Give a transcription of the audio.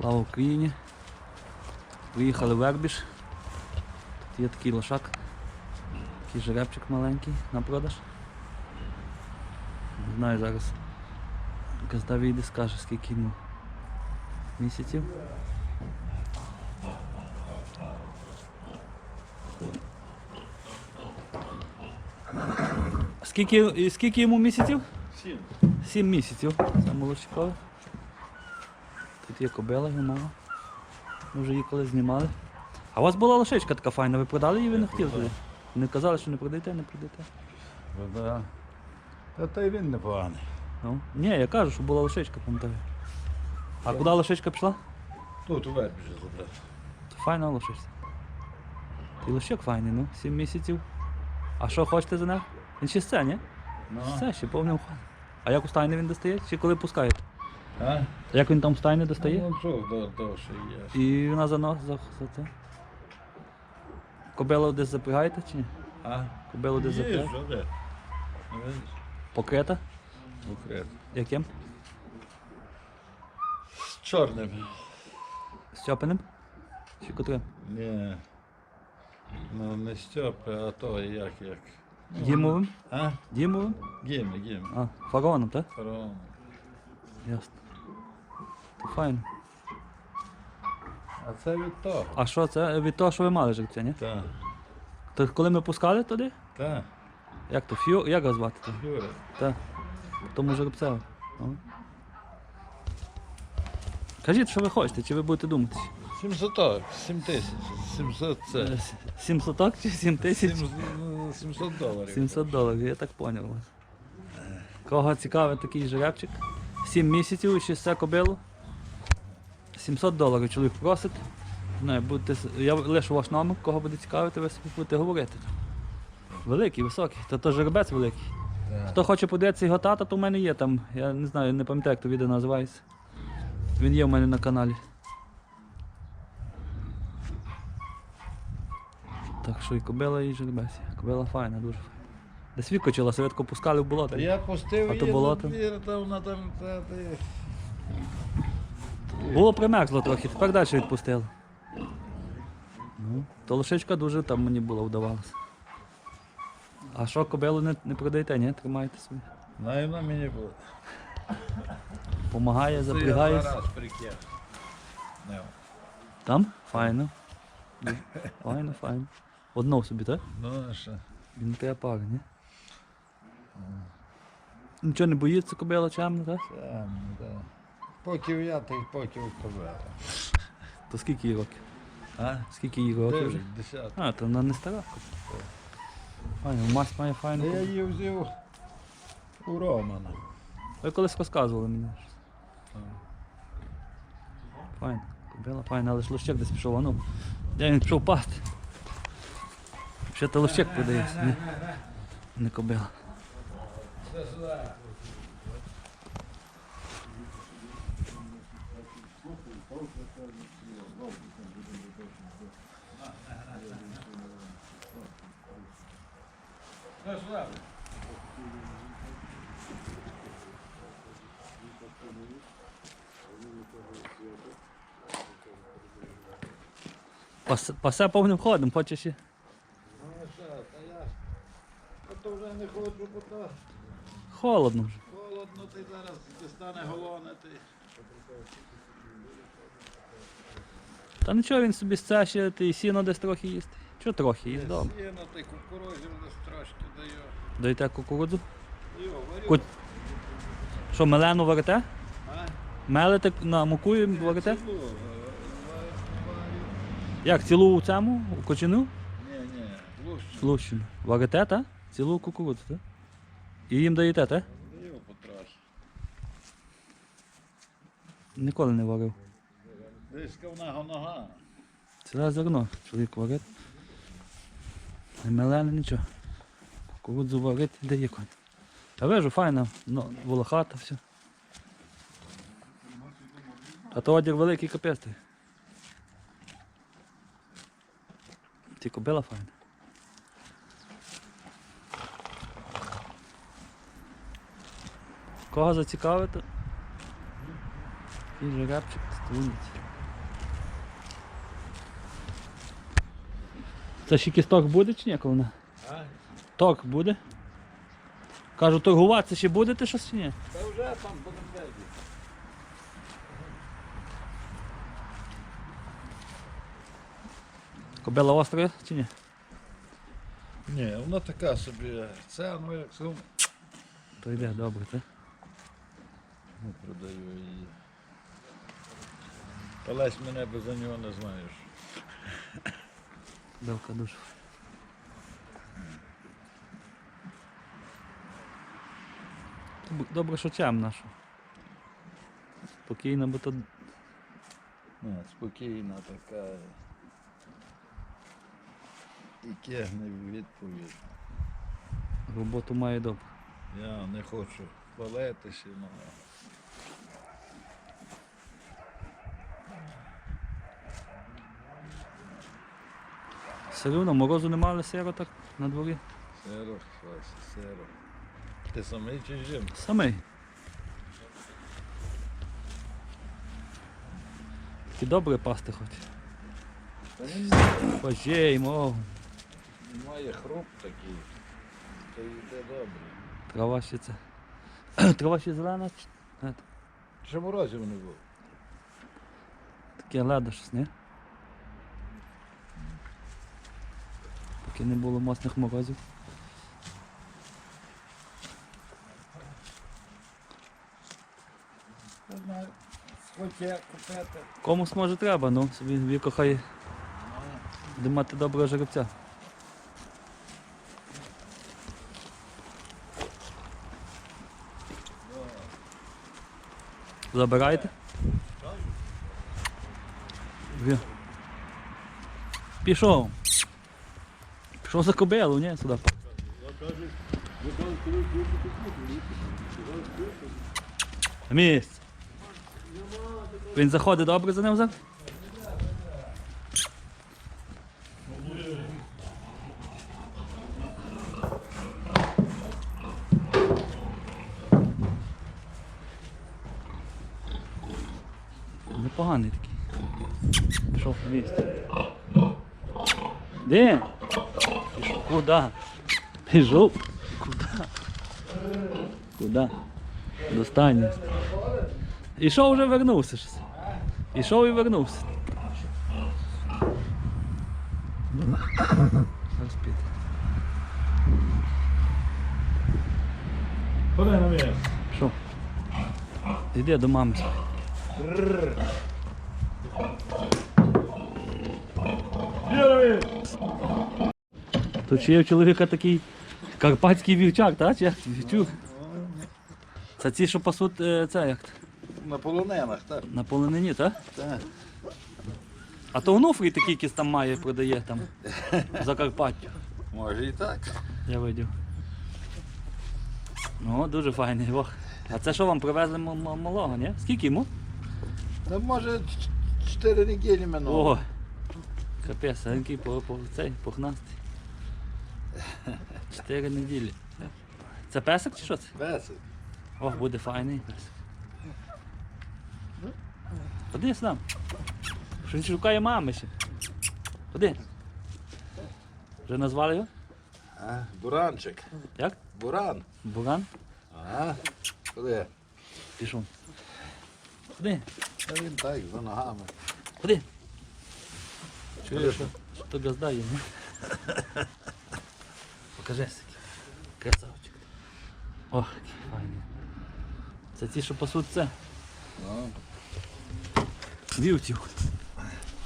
Слава Україні. Приїхали в Ербіш. Тут є такий лошак. Такий жеребчик маленький на продаж. Не знаю зараз. Казда вийде, скаже скільки йому місяців. Скільки, скільки йому місяців? Сім. Сім місяців. Це молодчикове. Тут є кобила, його. Ми вже її колись знімали. А у вас була лошичка така файна, ви продали її, ви не хотіли туди? Не казали, що не продаєте, не продаєте. Да. Та та й він непоганий. Ну, ні, я кажу, що була лошичка, пам'ятаю. А куди лошичка пішла? Тут у вербіжі забрав. Це файна лошиця. Ти лошик файний, ну, сім місяців. А що хочете за неї? Він ще це, ні? Ну. Все, ще повним ходом. А як у стайні він достає? Чи коли пускаєте? А? Як він там в достає? Ну, що до, довше є. І вона за нос за, за це. Кобилу десь запрягаєте чи ні? А? Кобилу десь Є, запрягаєте? що де? Ну, видиш? Покрита? Яким? З чорним. З чопеним? Чи котрим? Ні. Ну, не Стьопи, а то як, як. Дімовим? А? Дімовим? Гімі, гімі. А, фараоном, так? Фараон. Ясно. То файно. А це від того. А що це? Від того, що ви мали жеребця, ні? Так. То коли ми пускали туди? Так. Як то? Фью? Як його звати? то? Юра. Так. Тому жеребцеві. Ну. Кажіть, що ви хочете, чи ви будете думати? 700, 7 тисяч. 700 це. Е, 700 чи 7 тисяч? 700, ну, 700 доларів. 700 доларів, я так зрозумів вас. Кого цікавий такий жеребчик? 7 місяців і ще все кобило. 700 доларів чоловік просить. Не, будете, я лишу ваш номер, кого буде цікавити, ви собі будете говорити. Великий, високий, та то жеребець великий. Хто хоче подивитися його тата, то в мене є там. Я не знаю, не пам'ятаю, як то відео називається. Він є в мене на каналі. Так що і кобила, і жеребець. Кобила файна, дуже файна. Десь відкочила, швидко пускали в болото. Я пустив А то її болото? за двір, та вона там та, та, Було примерзло трохи, тепер далі відпустили. Ну, то лошичка дуже там мені було вдавалося. А що кобилу не, не продаєте, ні? Тримаєте собі. Наверно, мені було. Помагає, запрягає. Там? Файно. Файно, файно. Одну собі, так? Ну, а що? Він треба пари, ні? Нічого не боїться кобила чемно, так? Там, да. Поки я, то й поки у тебе. То скільки їй років? А? Скільки їй років вже? Дев'ять, десят. А, то вона не стара. Файно, мать має файну. Я її взяв у Романа. Ви колись розказували мені. Так. Файно, кобила файна, але ж лощек десь пішов, а ну. Де він пішов пасти? Ще то лощек продається, не, не кобила. Пасе, пасе повним ходом, хочеш і. Ну, що, та я ж. А то вже не хочу, бо то Холодно вже. холодно, ти зараз дістане голоне, ти. Та нічого він собі це ще ти сіно десь трохи їсть. Чого трохи їсть добре. Сіно, ти кукурузів десь трошки даю. Даєте кукурудзу. Йо, варю. Ку- Що, мелену варите? А? Мелите на муку і варите? Цілу, е, ва- варю. Як, цілу у цьому? У кочину? Ні, ні, лущу. Лущину. Варите, так? Цілу кукурудзу, так? І їм даєте, так? Даю потрохи. Ніколи не варив. Десь ковна нога. Це зерно, чоловік варить. Не мелене нічого. Кукурудзу варить і дає конь. Я вижу, файна, ну, волохата, все. А то одяг великий капець. Ті кобила файна. Кого зацікавити? Такий жеребчик, столиці. Це ще якийсь ток буде чи ні, коли? А? Ток буде? Кажу, торгуватися ще будете щось чи ні? Та вже там бачити. Кобила остра чи ні? Ні, вона така собі. Це ну як сум. То йде добре, так? Ну, продаю її. Палась мене без за нього не знаєш. Белка дуже. Доб- Добре, що темно. Що. Спокійно, бо то Ну, спокійна така. І кегне відповідь. роботу має добре. Я не хочу хвалитися, ну. Одно морозу не мали сиро так на дворі. Сиро, сиро. Ти самий чи жим? Самий. Ти добре пасти хоч. Божей, мов. має хруп такий. То йде добре. Трава ще це. Трава ще зелена. чи- морозів не було. Таке ледо щось, ні? Поки не було. Не купити. Комусь може треба, ну собі віко хай буде мати доброго жеребця. Забираєте? Вже. Пішов. Пішов за кобилу, ні, сюди. Місць. Він заходить добре за ним за? Непоганий такий. Пішов на місце. Де? Куди? Пішов. Куди? Куди? До стайні. Ішов вже вернувся. Ішов і вернувся. Ходи на місце. Що? Іди до мами. Тут ще є в чоловіка такий карпатський вівчар, так? Чи як? Вівчур. Це ці, що пасуть, е, це як? На полоненах, так? На полонині, так? Так. А то онуфрій такий якийсь там має, продає там. В Закарпаттю. Може і так. Я видів. Ну, дуже файний. Ох. А це що вам привезли м- м- малого, ні? Скільки йому? Та може ч- чотири неділі минуло. О! Капець, а який по, по, цей пухнастий. Чотири неділі. Це песик чи що це? Песик. Ох, буде файний песик. Ходи сюди. Що він шукає мами ще. Ходи. Вже назвали його? А, буранчик. Як? Буран. Буран? Ага. Куди? Пішов. Ходи, Та він так, за ногами. ходи. Чуєш? Що газда є, ні? Покажи сики. Красавчик. Ох, який файний. Це ті, що пасуть це. Ну, Вівців.